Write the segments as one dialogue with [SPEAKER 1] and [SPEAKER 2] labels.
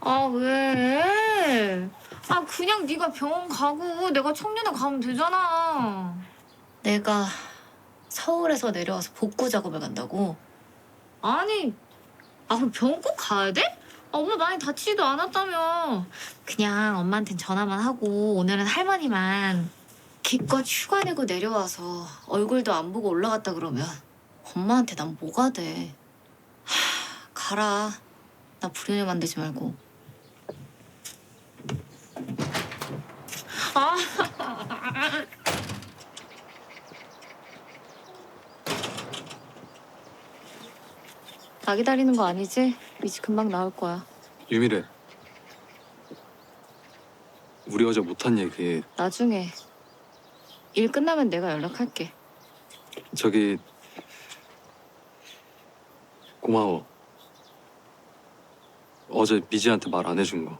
[SPEAKER 1] 아 왜? 아 그냥 네가 병원 가고 내가 청년회 가면 되잖아.
[SPEAKER 2] 내가 서울에서 내려와서 복구 작업을 간다고?
[SPEAKER 1] 아니, 아 그럼 병원 꼭 가야 돼? 아, 엄마 많이 다치지도 않았다며.
[SPEAKER 2] 그냥 엄마한텐 전화만 하고 오늘은 할머니만 기껏 휴가 내고 내려와서 얼굴도 안 보고 올라갔다 그러면 엄마한테 난 뭐가 돼? 하, 가라. 나 불효녀 만들지 말고.
[SPEAKER 1] 아,
[SPEAKER 2] 나 기다리는 거 아니지? 미지 금방 나올 거야.
[SPEAKER 3] 유미래. 우리 어제 못한 얘기
[SPEAKER 2] 나중에 일 끝나면 내가 연락할게.
[SPEAKER 3] 저기 고마워. 어제 미지한테 말 안 해준 거.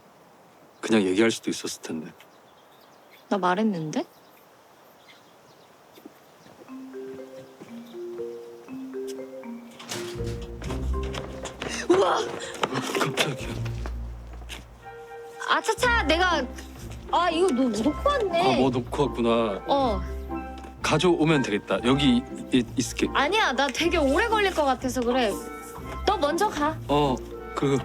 [SPEAKER 3] 그냥 얘기할 수도 있었을 텐데.
[SPEAKER 2] 나 말했는데?
[SPEAKER 3] 깜짝이야.
[SPEAKER 2] 아차차 내가 아 이거 너 놓고 왔네.
[SPEAKER 3] 아 뭐 놓고 왔구나.
[SPEAKER 2] 어
[SPEAKER 3] 가져오면 되겠다. 여기 이- 있을게.
[SPEAKER 2] 아니야 나 되게 오래 걸릴 것 같아서 그래. 너 먼저 가.
[SPEAKER 3] 어 그